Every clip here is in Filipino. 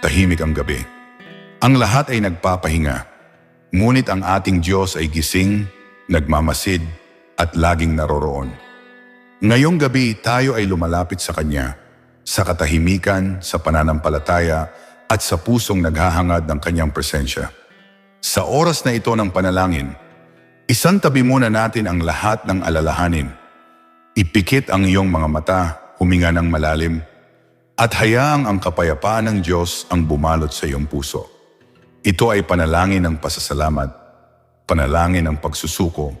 Tahimik ang gabi. Ang lahat ay nagpapahinga. Ngunit ang ating Diyos ay gising, nagmamasid, at laging naroroon. Ngayong gabi tayo ay lumalapit sa Kanya, sa katahimikan, sa pananampalataya, at sa pusong naghahangad ng Kanyang presensya. Sa oras na ito ng panalangin, isantabi muna natin ang lahat ng alalahanin. Ipikit ang iyong mga mata, huminga ng malalim, at hayaang ang kapayapaan ng Diyos ang bumalot sa iyong puso. Ito ay panalangin ng pasasalamat, panalangin ng pagsusuko,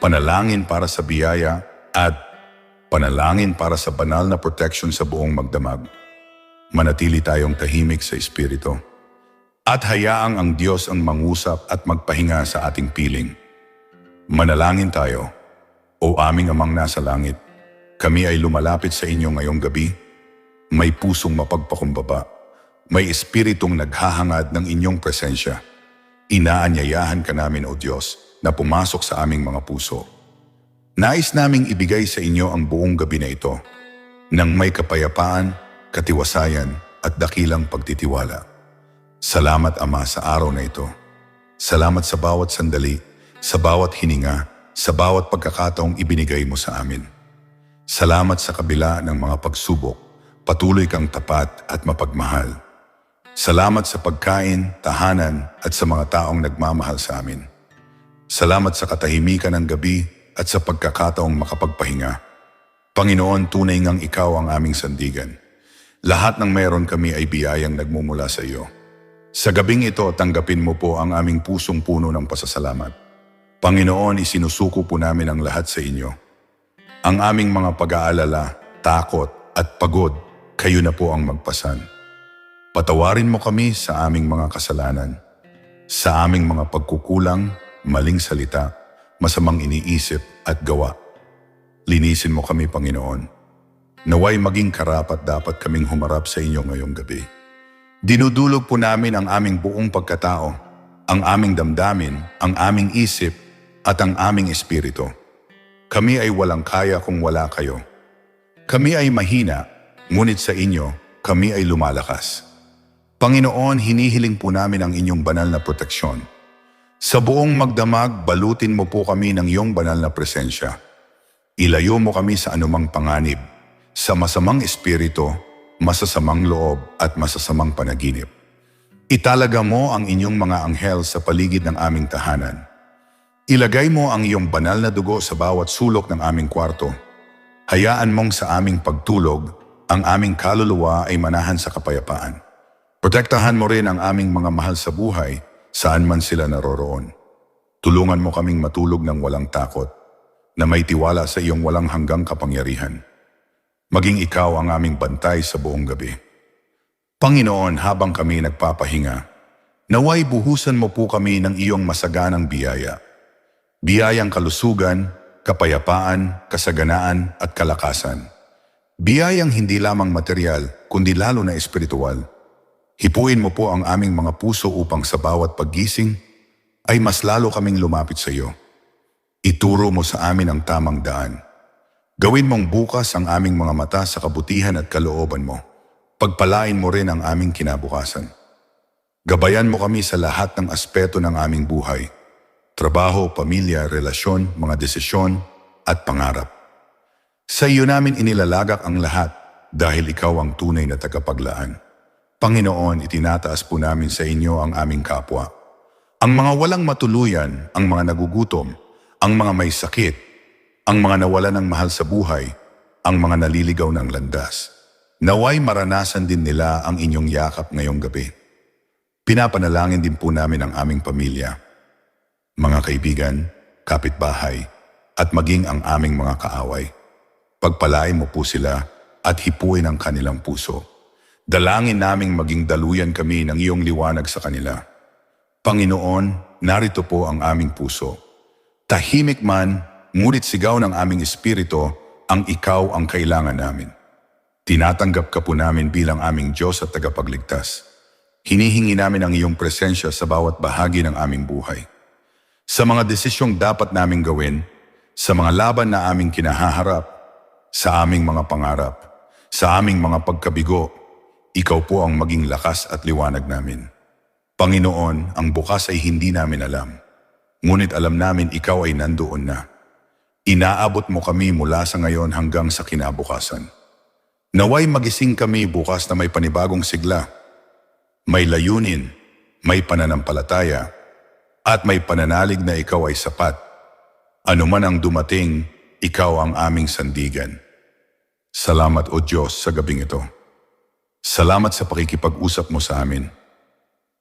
panalangin para sa biyaya, at panalangin para sa banal na protection sa buong magdamag. Manatili tayong tahimik sa Espiritu. At hayaang ang Diyos ang mangusap at magpahinga sa ating piling. Manalangin tayo. O aming amang nasa langit, kami ay lumalapit sa inyo ngayong gabi. May pusong mapagpakumbaba. May espiritong naghahangad ng inyong presensya. Inaanyayahan ka namin, O Diyos, na pumasok sa aming mga puso. Nais naming ibigay sa inyo ang buong gabi na ito, nang may kapayapaan, katiwasayan, at dakilang pagtitiwala. Salamat, Ama, sa araw na ito. Salamat sa bawat sandali, sa bawat hininga, sa bawat pagkakataong ibinigay mo sa amin. Salamat sa kabila ng mga pagsubok, patuloy kang tapat at mapagmahal. Salamat sa pagkain, tahanan at sa mga taong nagmamahal sa amin. Salamat sa katahimikan ng gabi at sa pagkakataong makapagpahinga. Panginoon, tunay ngang ikaw ang aming sandigan. Lahat ng meron kami ay biyayang nagmumula sa iyo. Sa gabing ito, tanggapin mo po ang aming pusong puno ng pasasalamat. Panginoon, isinusuko po namin ang lahat sa inyo. Ang aming mga pag-aalala, takot at pagod, kayo na po ang magpasan. Patawarin mo kami sa aming mga kasalanan, sa aming mga pagkukulang, maling salita, masamang iniisip at gawa. Linisin mo kami, Panginoon. Naway maging karapat dapat kaming humarap sa inyo ngayong gabi. Dinudulog po namin ang aming buong pagkatao, ang aming damdamin, ang aming isip, at ang aming espiritu. Kami ay walang kaya kung wala kayo. Kami ay mahina, ngunit sa inyo, kami ay lumalakas. Panginoon, hinihiling po namin ang inyong banal na proteksyon. Sa buong magdamag, balutin mo po kami ng iyong banal na presensya. Ilayo mo kami sa anumang panganib, sa masamang espiritu, masasamang loob at masasamang panaginip. Italaga mo ang inyong mga anghel sa paligid ng aming tahanan. Ilagay mo ang iyong banal na dugo sa bawat sulok ng aming kwarto. Hayaan mong sa aming pagtulog, ang aming kaluluwa ay manahan sa kapayapaan. Protektahan mo rin ang aming mga mahal sa buhay, saan man sila naroroon. Tulungan mo kaming matulog ng walang takot, na may tiwala sa iyong walang hanggang kapangyarihan. Maging ikaw ang aming bantay sa buong gabi. Panginoon, habang kami nagpapahinga, naway buhusan mo po kami ng iyong masaganang biyaya. Biyayang kalusugan, kapayapaan, kasaganaan at kalakasan. Biyayang hindi lamang material, kundi lalo na espiritual. Hipuin mo po ang aming mga puso upang sa bawat paggising ay mas lalo kaming lumapit sa iyo. Ituro mo sa amin ang tamang daan. Gawin mong bukas ang aming mga mata sa kabutihan at kalooban mo. Pagpalain mo rin ang aming kinabukasan. Gabayan mo kami sa lahat ng aspeto ng aming buhay. Trabaho, pamilya, relasyon, mga desisyon, at pangarap. Sa iyo namin inilalagak ang lahat dahil ikaw ang tunay na tagapaglaan. Panginoon, itinataas po namin sa inyo ang aming kapwa. Ang mga walang matuluyan, ang mga nagugutom, ang mga may sakit, ang mga nawala ng mahal sa buhay, ang mga naliligaw ng landas. Naway maranasan din nila ang inyong yakap ngayong gabi. Pinapanalangin din po namin ang aming pamilya, mga kaibigan, kapitbahay, at maging ang aming mga kaaway. Pagpalain mo po sila at hipuin ang kanilang puso. Dalangin naming maging daluyan kami ng iyong liwanag sa kanila. Panginoon, narito po ang aming puso. Tahimik man, ngunit sigaw ng aming espiritu, ang ikaw ang kailangan namin. Tinatanggap ka po namin bilang aming Diyos at tagapagligtas. Hinihingi namin ang iyong presensya sa bawat bahagi ng aming buhay. Sa mga desisyong dapat naming gawin, sa mga laban na aming kinahaharap, sa aming mga pangarap, sa aming mga pagkabigo, ikaw po ang maging lakas at liwanag namin. Panginoon, ang bukas ay hindi namin alam. Ngunit alam namin ikaw ay nandoon na. Inaabot mo kami mula sa ngayon hanggang sa kinabukasan. Naway magising kami bukas na may panibagong sigla. May layunin, may pananampalataya, at may pananalig na ikaw ay sapat. Ano man ang dumating, ikaw ang aming sandigan. Salamat o Diyos sa gabing ito. Salamat sa pakikipag-usap mo sa amin.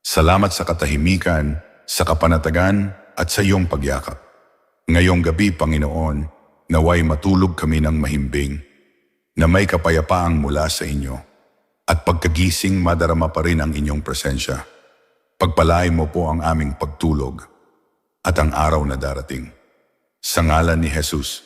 Salamat sa katahimikan, sa kapanatagan at sa iyong pagyakap. Ngayong gabi, Panginoon, naway matulog kami ng mahimbing, na may kapayapaang mula sa inyo, at pagkagising madarama pa rin ang inyong presensya. Pagpalain mo po ang aming pagtulog at ang araw na darating. Sa ngalan ni Jesus.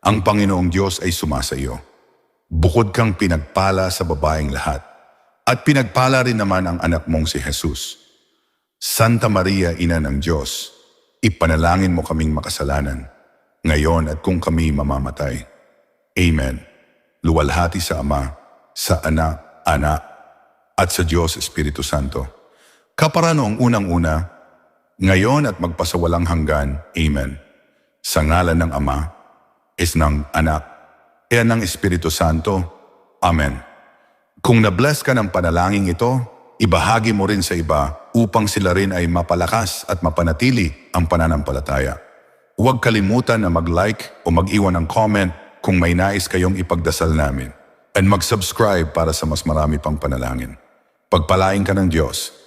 ang Panginoong Diyos ay sumasa iyo. Bukod kang pinagpala sa babaeng lahat, at pinagpala rin naman ang anak mong si Jesus. Santa Maria, Ina ng Diyos, ipanalangin mo kaming makasalanan, ngayon at kung kami mamamatay. Amen. Luwalhati sa Ama, sa Anak, Anak, at sa Diyos Espiritu Santo. Kaparano ang unang-una, ngayon at magpasawalang hanggan. Amen. Sa ngalan ng Ama, is ng Anak, e ng Espiritu Santo. Amen. Kung na-bless ka ng panalangin ito, ibahagi mo rin sa iba upang sila rin ay mapalakas at mapanatili ang pananampalataya. Huwag kalimutan na mag-like o mag-iwan ng comment kung may nais kayong ipagdasal namin. And mag-subscribe para sa mas marami pang panalangin. Pagpalain ka ng Diyos